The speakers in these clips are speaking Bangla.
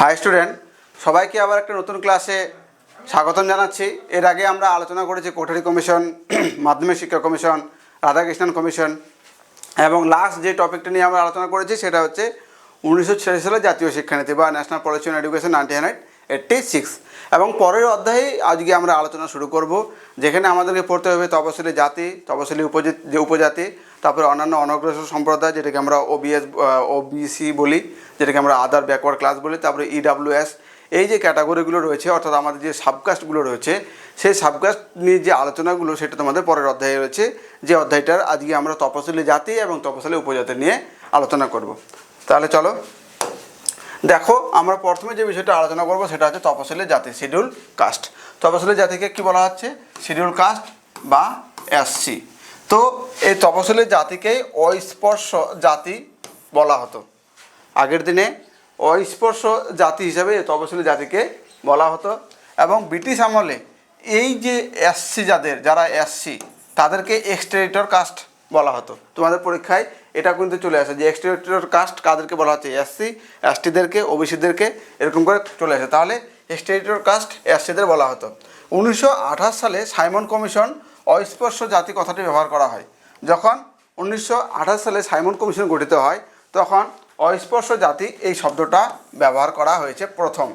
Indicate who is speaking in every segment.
Speaker 1: হাই স্টুডেন্ট সবাইকে আবার একটা নতুন ক্লাসে স্বাগতম জানাচ্ছি। এর আগে আমরা আলোচনা করেছি কোঠারি কমিশন, মাধ্যমিক শিক্ষা কমিশন, রাধাকৃষ্ণন কমিশন এবং লাস্ট যে টপিকটা নিয়ে আমরা আলোচনা করেছি সেটা হচ্ছে উনিশশো সালের জাতীয় শিক্ষানীতি বা national policy on education ninety hundred eighty six এবং পরের অধ্যায়ে আজকে আমরা আলোচনা শুরু করব, যেখানে আমাদেরকে পড়তে হবে তপশিলি জাতি তপশিলি উপজাতি উপজাতি, তারপরে অন্যান্য অনগ্রসর সম্প্রদায়, যেটাকে আমরা ওবিএস ওবিসি বলি, যেটাকে আমরা আদার ব্যাকওয়ার্ড ক্লাস বলি, তারপরে ইডাব্লিউএস এই যে ক্যাটাগরিগুলো রয়েছে, অর্থাৎ আমাদের যে সাবকাস্টগুলো রয়েছে, সেই সাবকাস্ট নিয়ে যে আলোচনাগুলো, সেটা তোমাদের পরের অধ্যায়ে রয়েছে, যে অধ্যায়টার আজকে আমরা তপশিলি জাতি এবং তপশিলি উপজাতি নিয়ে আলোচনা করব। তাহলে চলো। দেখো, আমরা প্রথমে যে বিষয়টা আলোচনা করব সেটা হচ্ছে তপশিলি জাতি শিডিউল কাস্ট তপশিলি জাতিকে কি বলা হচ্ছে? শিডিউল কাস্ট বা এসসি তো এই তপশিলি জাতিকেই অস্পর্শ জাতি বলা হতো। আগের দিনে অস্পর্শ জাতি হিসাবে তপশিলি জাতিকে বলা হতো এবং ব্রিটিশ আমলে এই যে এসসি যাদের, যারা এসসি তাদেরকে এক্সটেরিটর কাস্ট বলা হতো। তোমাদের পরীক্ষায় এটা কিন্তু চলে আসে, যে এক্সটেরিটর কাস্ট কাদেরকে বলা হচ্ছে? এসসি এসটিদেরকে ওবিসিদেরকে এরকম করে চলে আসে। তাহলে এক্সটেরিটর কাস্ট এসসিদের বলা হতো। উনিশশো আঠাশ সালে সাইমন কমিশন অস্পর্শ জাতি কথাটি ব্যবহার করা হয়। যখন উনিশশো আঠাশ সালে সাইমন কমিশন গঠিত হয়, তখন অস্পর্শ জাতি এই শব্দটা ব্যবহার করা হয়েছে প্রথম।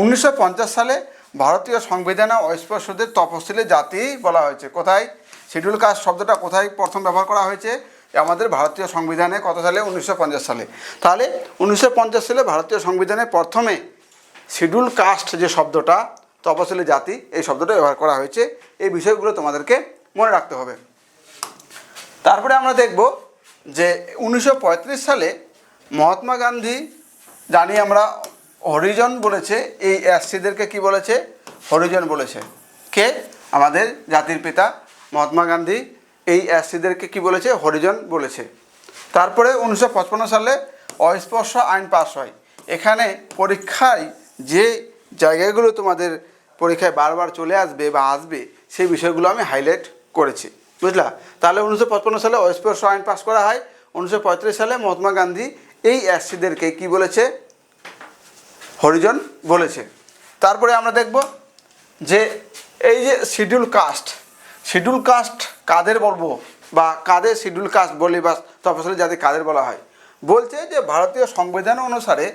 Speaker 1: উনিশশো পঞ্চাশ সালে ভারতীয় সংবিধানে অস্পর্শদের তপশিলি জাতি বলা হয়েছে। কোথায়? শিডিউল কাস্ট শব্দটা কোথায় প্রথম ব্যবহার করা হয়েছে? আমাদের ভারতীয় সংবিধানে কত সালে? উনিশশো পঞ্চাশ সালে। তাহলে উনিশশো পঞ্চাশ সালে ভারতীয় সংবিধানে প্রথমে শিডিউল কাস্ট যে শব্দটা, তপশিলি জাতি, এই শব্দটা ব্যবহার করা হয়েছে। এই বিষয়গুলো তোমাদেরকে মনে রাখতে হবে। তারপরে আমরা দেখব যে উনিশশো পঁয়ত্রিশ সালে মহাত্মা গান্ধী, জানি আমরা হরিজন বলেছে, এই এসসিদেরকে কি বলেছে? হরিজন বলেছে। কে? আমাদের জাতির পিতা মহাত্মা গান্ধী। এই এসসিদেরকে কি বলেছে? হরিজন বলেছে। তারপরে উনিশশো সালে অস্পর্শ আইন পাস হয়। এখানে পরীক্ষায় যে জায়গাগুলো তোমাদের পরীক্ষায় বারবার চলে আসবে বা আসবে, সেই বিষয়গুলো আমি হাইলাইট করেছি। বুঝলা? তাহলে উনিশশো সালে অস্পর্শ আইন পাস করা হয়। উনিশশো পঁয়ত্রিশ সালে মহাত্মা গান্ধী এই এসসিদেরকে কি বলেছে? হরিজন বলেছে। তারপরে আমরা দেখব যে এই যে শিডিউল কাস্ট শিডিউল কাস্ট কাদের বলব বা কাদের শিডিউল কাস্ট বলি বা তফসিলি জাতি কাদের বলা হয়। বলছে যে ভারতীয় সংবিধান অনুসারে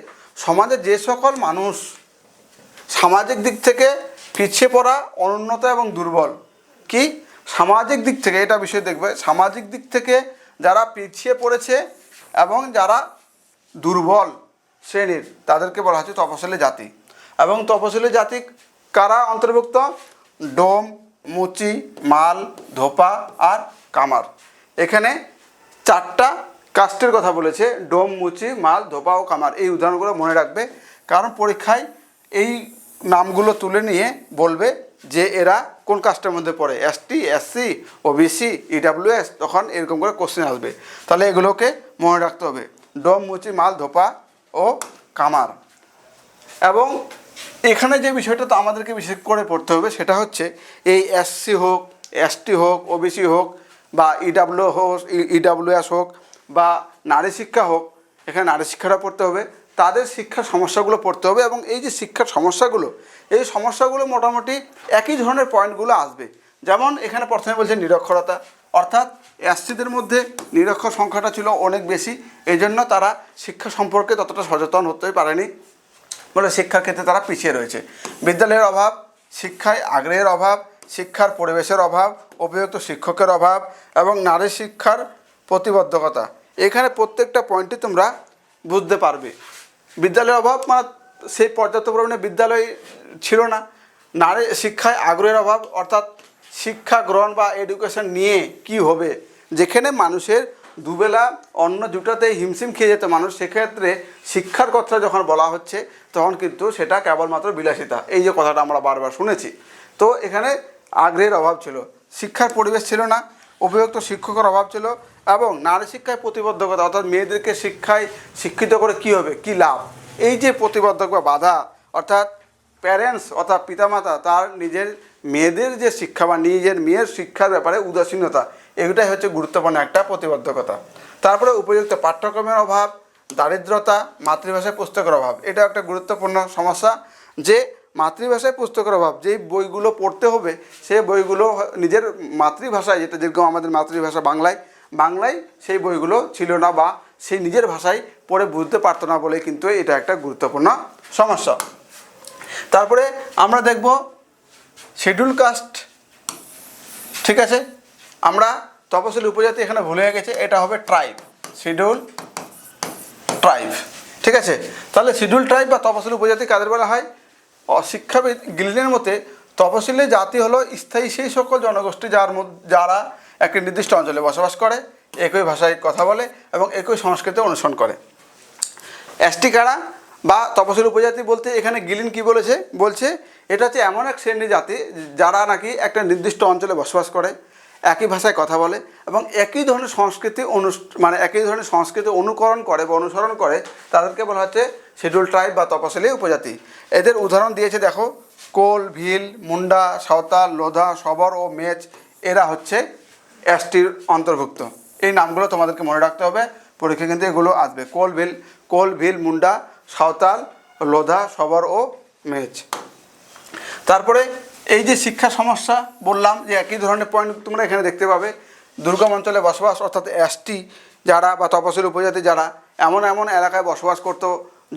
Speaker 1: সমাজে যে সকল মানুষ সামাজিক দিক থেকে পিছিয়ে পড়া, অনুন্নত এবং দুর্বল, কি? সামাজিক দিক থেকে, এটা বিষয় দেখবে, সামাজিক দিক থেকে যারা পিছিয়ে পড়েছে এবং যারা দুর্বল শ্রেণির, তাদেরকে বলা হচ্ছে তপশিলি জাতি। এবং তপশিলি জাতি কারা অন্তর্ভুক্ত? ডোম মুচি, মাল, ধোপা আর কামার। এখানে চারটা কাস্টের কথা বলেছে, ডোম, মুচি, মাল, ধোপা ও কামার। এই উদাহরণগুলো মনে রাখবে, কারণ পরীক্ষায় এই নামগুলো তুলে নিয়ে বলবে যে এরা কোন কাস্টের মধ্যে পড়ে এসটি এসসি ওবিসি ইডাব্লিউএস তখন এরকম করে কোশ্চেন আসবে। তাহলে এগুলোকে মনে রাখতে হবে, ডোম, মুচি, মাল, ধোপা ও কামার। এবং এখানে যে বিষয়টা তো আমাদেরকে বিশেষ করে পড়তে হবে, সেটা হচ্ছে এই এসসি হোক এসটি হোক ওবিসি হোক, বা ইডাব্লিউ হোক ইডাব্লিউএস হোক, বা নারী শিক্ষা হোক, এখানে নারী শিক্ষাটা পড়তে হবে। তাদের শিক্ষার সমস্যাগুলো পড়তে হবে এবং এই যে শিক্ষার সমস্যাগুলো, এই সমস্যাগুলো মোটামুটি একই ধরনের পয়েন্টগুলো আসবে। যেমন এখানে প্রথমে বলছে নিরক্ষরতা, অর্থাৎ এসসিদের মধ্যে নিরক্ষর সংখ্যাটা ছিল অনেক বেশি এই জন্য তারা শিক্ষা সম্পর্কে ততটা সচেতন হতে পারেনি। বলে শিক্ষার ক্ষেত্রে তারা পিছিয়ে রয়েছে। বিদ্যালয়ের অভাব, শিক্ষায় আগ্রহের অভাব, শিক্ষার পরিবেশের অভাব উপযুক্ত শিক্ষকের অভাব এবং নারী শিক্ষার প্রতিবদ্ধকতা। এখানে প্রত্যেকটা পয়েন্টই তোমরা বুঝতে পারবে। বিদ্যালয়ের অভাব মানে সেই পর্যাপ্ত পরিমাণে বিদ্যালয় ছিল না। নারী শিক্ষায় আগ্রহের অভাব, অর্থাৎ শিক্ষা গ্রহণ বা এডুকেশন নিয়ে কি হবে? যেখানে মানুষের দুবেলা অন্য জুটাতে হিমশিম খেয়ে যেত মানুষ, সেক্ষেত্রে শিক্ষার কথা যখন বলা হচ্ছে, তখন কিন্তু সেটা কেবলমাত্র বিলাসিতা। এই যে কথাটা আমরা বারবার শুনেছি। তো এখানে আগ্রহের অভাব ছিল। শিক্ষার পরিবেশ ছিল না, উপযুক্ত শিক্ষকের অভাব ছিল, এবং নারী শিক্ষায় প্রতিবদ্ধকতা, অর্থাৎ মেয়েদেরকে শিক্ষায় শিক্ষিত করে কি হবে, কি লাভ? এই যে প্রতিবদ্ধক বা বাধা, অর্থাৎ প্যারেন্টস অর্থাৎ পিতামাতা, তার নিজের মেয়েদের যে শিক্ষা বা নিজের মেয়ের শিক্ষার ব্যাপারে উদাসীনতা এটাই হচ্ছে গুরুত্বপূর্ণ একটা প্রতিবদ্ধকতা। তারপরে উপযুক্ত পাঠ্যক্রমের অভাব, দারিদ্রতা, মাতৃভাষায় পুস্তকের অভাব এটা একটা গুরুত্বপূর্ণ সমস্যা যে মাতৃভাষায় পুস্তকের অভাব, যেই বইগুলো পড়তে হবে সেই বইগুলো নিজের মাতৃভাষায়, যেটা যেরকম আমাদের মাতৃভাষা বাংলায় বাংলায় সেই বইগুলো ছিল না বা সেই নিজের ভাষায় পড়ে বুঝতে পারতো না বলে কিন্তু এটা একটা গুরুত্বপূর্ণ সমস্যা। তারপরে আমরা দেখব শিডিউল কাস্ট ঠিক আছে? আমরা তপশিলি উপজাতি এখানে ভুলে গেছে, এটা হবে ট্রাইব শিডিউল ট্রাইব ঠিক আছে? তাহলে শিডিউল ট্রাইব বা তপশিলি উপজাতি কাদের বলা হয়? অশিক্ষাবিদ গিলিনের মতে, তপশিলি জাতি হলো স্থায়ী সেই সকল জনগোষ্ঠী যার যারা একটি নির্দিষ্ট অঞ্চলে বসবাস করে, একই ভাষায় কথা বলে এবং একই সংস্কৃতি অনুসরণ করে। এসটি কারা? বা তপশিলি উপজাতি বলতে এখানে গিলিন কি বলেছে? বলছে, এটা হচ্ছে এমন এক শ্রেণি জাতি যারা নাকি একটা নির্দিষ্ট অঞ্চলে বসবাস করে। একই ভাষায় কথা বলে এবং একই ধরনের সংস্কৃতি অনু মানে একই ধরনের সংস্কৃতি অনুকরণ করে বা অনুসরণ করে তাদেরকে বলা হচ্ছে শিডিউল ট্রাইব বা তপশিলি উপজাতি। এদের উদাহরণ দিয়েছে, দেখো, কোল, ভিল, মুন্ডা, সাঁওতাল, লোধা সবর ও মেচ এরা হচ্ছে এসটির অন্তর্ভুক্ত। এই নামগুলো তোমাদেরকে মনে রাখতে হবে, পরীক্ষা কিন্তু এগুলো আসবে। কোল, ভিল কোল, ভিল, মুন্ডা, সাঁওতাল, লোধা সবর ও মেচ তারপরে এই যে শিক্ষা সমস্যা বললাম যে একই ধরনের পয়েন্ট তোমরা এখানে দেখতে পাবে। দুর্গম অঞ্চলে বসবাস অর্থাৎ এসটি যারা বা তপসিল উপজাতি যারা এমন এমন এলাকায় বসবাস করতো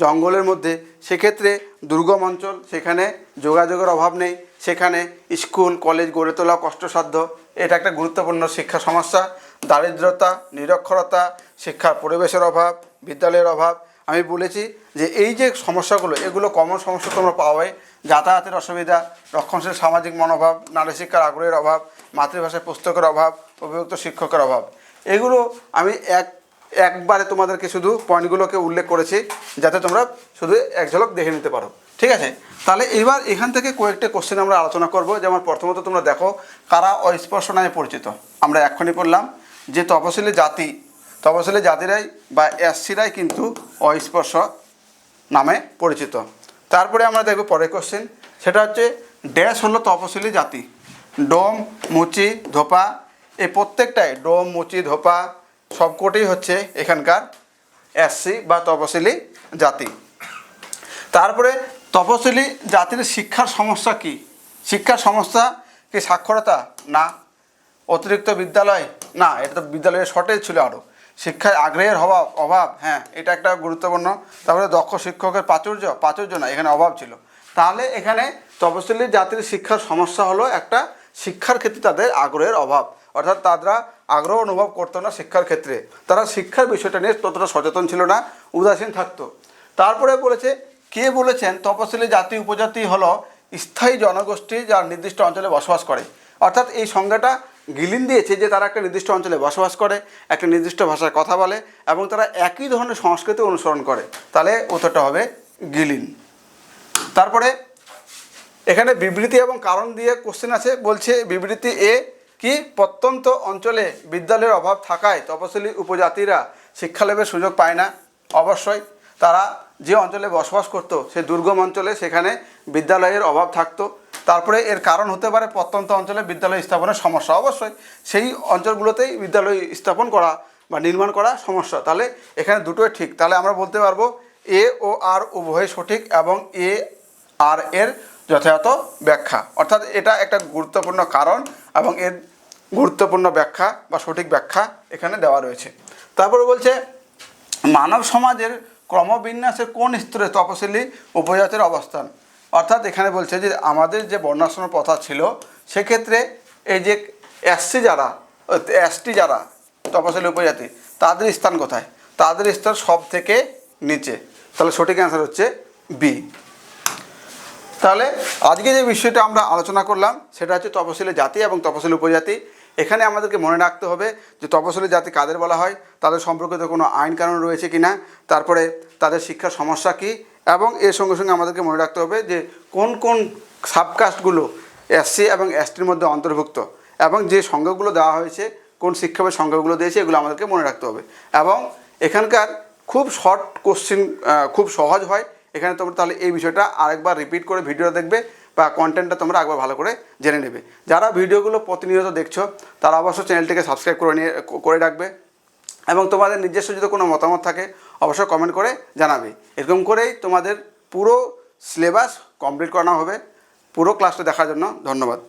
Speaker 1: জঙ্গলের মধ্যে, সেক্ষেত্রে দুর্গম অঞ্চল, সেখানে যোগাযোগের অভাব নেই, সেখানে স্কুল, কলেজ গড়ে তোলা কষ্টসাধ্য। এটা একটা গুরুত্বপূর্ণ শিক্ষা সমস্যা। দারিদ্রতা, নিরক্ষরতা শিক্ষার পরিবেশের অভাব, বিদ্যালয়ের অভাব আমি বলেছি যে এই যে সমস্যাগুলো, এগুলো কমন সমস্যা তোমরা পাওয়াই যাতায়াতের অসুবিধা, রক্ষণশীল সামাজিক মনোভাব, নারী শিক্ষার আগ্রহের অভাব, মাতৃভাষায় পুস্তকের অভাব অভিযুক্ত শিক্ষকের অভাব। এগুলো আমি এক, একবারে তোমাদেরকে শুধু পয়েন্টগুলোকে উল্লেখ করেছি, যাতে তোমরা শুধু এক ঝলক দেখে নিতে পারো। ঠিক আছে? তাহলে এবার এখান থেকে কয়েকটা কোশ্চেন আমরা আলোচনা করব। যেমন প্রথমত তোমরা দেখো, কারা অস্পর্শ নামে পরিচিত? আমরা এক্ষুনি পড়লাম যে তপশিলি জাতি তপশিলি জাতিরাই বা এসসিরাই কিন্তু অস্পর্শ নামে পরিচিত। তারপরে আমরা দেখব পরের কোশ্চেন সেটা হচ্ছে ড্যাশ হলো তপশিলি জাতি। ডোম, মুচি, ধোপা, এই প্রত্যেকটাই ডোম, মুচি, ধোপা সবকটাই হচ্ছে এখানকার এসসি বা তপশিলি জাতি। তারপরে তপশিলি জাতির শিক্ষার সমস্যা কি? শিক্ষার সমস্যা কি সাক্ষরতা? না। অতিরিক্ত বিদ্যালয়? না, এটা তো বিদ্যালয়ের শর্টেজ ছিল আরও শিক্ষায় আগ্রহের অভাব অভাব হ্যাঁ এটা একটা গুরুত্বপূর্ণ। তারপরে দক্ষ শিক্ষকের প্রাচুর্য প্রাচুর্য না এখানে অভাব ছিল। তাহলে এখানে তপশিলি জাতির শিক্ষার সমস্যা হলো একটা শিক্ষার ক্ষেত্রে তাদের আগ্রহের অভাব। অর্থাৎ তারা আগ্রহ অনুভব করতো না শিক্ষার ক্ষেত্রে। তারা শিক্ষার বিষয়টা নিয়ে ততটা সচেতন ছিল না, উদাসীন থাকতো। তারপরে বলেছে, কে বলেছেন তপশিলি জাতি উপজাতি হলো স্থায়ী জনগোষ্ঠী যার নির্দিষ্ট অঞ্চলে বসবাস করে। অর্থাৎ এই সংজ্ঞাটা গিলিন দিয়েছে যে তারা একটা নির্দিষ্ট অঞ্চলে বসবাস করে, একটা নির্দিষ্ট ভাষায় কথা বলে, এবং তারা একই ধরনের সংস্কৃতি অনুসরণ করে। তাহলে উত্তরটা হবে গিলিন। তারপরে এখানে বিবৃতি এবং কারণ দিয়ে কোশ্চেন আছে, বলছে বিবৃতি এ, কি প্রত্যন্ত অঞ্চলে বিদ্যালয়ের অভাব থাকায় তপশিলি উপজাতিরা শিক্ষালাভের সুযোগ পায় না? অবশ্যই, তারা যে অঞ্চলে বসবাস করতো, সে দুর্গম অঞ্চলে সেখানে বিদ্যালয়ের অভাব থাকতো। তারপরে এর কারণ হতে পারে প্রত্যন্ত অঞ্চলে বিদ্যালয় স্থাপনের সমস্যা। অবশ্যই সেই অঞ্চলগুলোতেই বিদ্যালয় স্থাপন করা বা নির্মাণ করা সমস্যা। তাহলে এখানে দুটোই ঠিক। তাহলে আমরা বলতে পারব এ ও আর উভয় সঠিক এবং এ আর এর যথাযথ ব্যাখ্যা। অর্থাৎ এটা একটা গুরুত্বপূর্ণ কারণ এবং এর গুরুত্বপূর্ণ ব্যাখ্যা বা সঠিক ব্যাখ্যা এখানে দেওয়া রয়েছে। তারপরে বলছে, মানব সমাজের ক্রমবিন্যাসের কোন স্তরে তপশিলি উপজাতির অবস্থান? অর্থাৎ এখানে বলছে যে আমাদের যে বর্ণাশ্রম প্রথা ছিল, সেক্ষেত্রে এই যে এসসি যারা, এসটি যারা তপশিলি উপজাতি, তাদের স্থান কোথায়? তাদের স্থান সব থেকে নিচে। তাহলে সঠিক অ্যান্সার হচ্ছে বি তাহলে আজকে যে বিষয়টা আমরা আলোচনা করলাম, সেটা হচ্ছে তপশিলি জাতি এবং তপশিলি উপজাতি। এখানে আমাদেরকে মনে রাখতে হবে যে তপশিলি জাতি কাদের বলা হয়, তাদের সম্পর্কিত কোনো আইন কানুন রয়েছে কি না তারপরে তাদের শিক্ষার সমস্যা কী এবং এর সঙ্গে সঙ্গে আমাদেরকে মনে রাখতে হবে যে কোন কোন সাবকাস্টগুলো এসসি এবং এসটির মধ্যে অন্তর্ভুক্ত এবং যে সংজ্ঞাগুলো দেওয়া হয়েছে, কোন শিক্ষাবের সংজ্ঞাগুলো দিয়েছে, এগুলো আমাদেরকে মনে রাখতে হবে। এবং এখানকার খুব শর্ট কোশ্চিন খুব সহজ হয়। এখানে তোমরা তাহলে এই বিষয়টা আরেকবার রিপিট করে ভিডিও দেখবে বা কন্টেন্টটা তোমরা একবার ভালো করে জেনে নেবে। যারা ভিডিওগুলো প্রতিনিয়ত দেখছ, তারা অবশ্যই চ্যানেলটিকে সাবস্ক্রাইব করে নিয়ে করে রাখবে। এবং তোমাদের নিজস্ব যদি কোনো মতামত থাকে, অবশ্যই কমেন্ট করে জানাবে। এরকম করেই তোমাদের পুরো সিলেবাস কমপ্লিট করানো হবে। পুরো ক্লাসটা দেখার জন্য ধন্যবাদ।